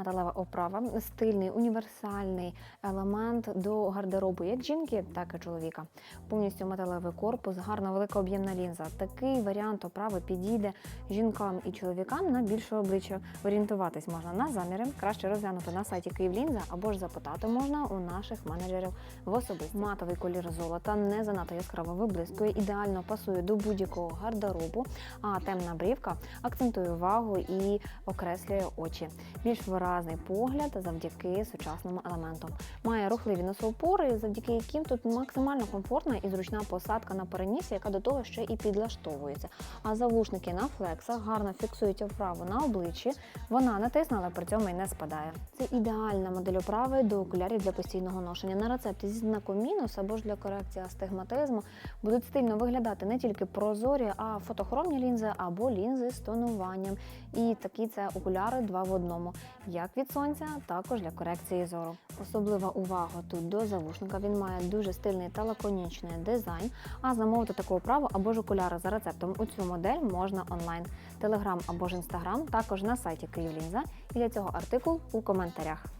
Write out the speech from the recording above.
Металева оправа стильний, універсальний елемент до гардеробу як жінки, так і чоловіка. Повністю металевий корпус, гарна велика об'ємна лінза. Такий варіант оправи підійде жінкам і чоловікам на більше обличчя. Орієнтуватись можна на заміри, краще розглянути на сайті Київлінза або ж запитати можна у наших менеджерів в особисті. Матовий колір золота не занадто яскраво виблискує, ідеально пасує до будь-якого гардеробу, а темна брівка акцентує увагу і окреслює очі. Більш виразний погляд завдяки сучасному елементу. Має рухливі носоупори, завдяки яким тут максимально комфортна і зручна посадка на переніс, яка до того ще і підлаштовується. А завушники на флексах гарно фіксують оправу на обличчі. Вона не тисне, але при цьому й не спадає. Це ідеальна модель оправи до окулярів для постійного ношення. На рецепті зі знаком мінус або ж для корекції астигматизму будуть стильно виглядати не тільки прозорі, а фотохромні лінзи або лінзи з тонуванням. І такі це окуляри два в одному, як від сонця, також для корекції зору. Особлива увага тут до завушника. Він має дуже стильний та лаконічний дизайн. А замовити таку оправу або ж окуляри за рецептом у цю модель можна онлайн. Телеграм або ж інстаграм, також на сайті Київлінза. І для цього артикул у коментарях.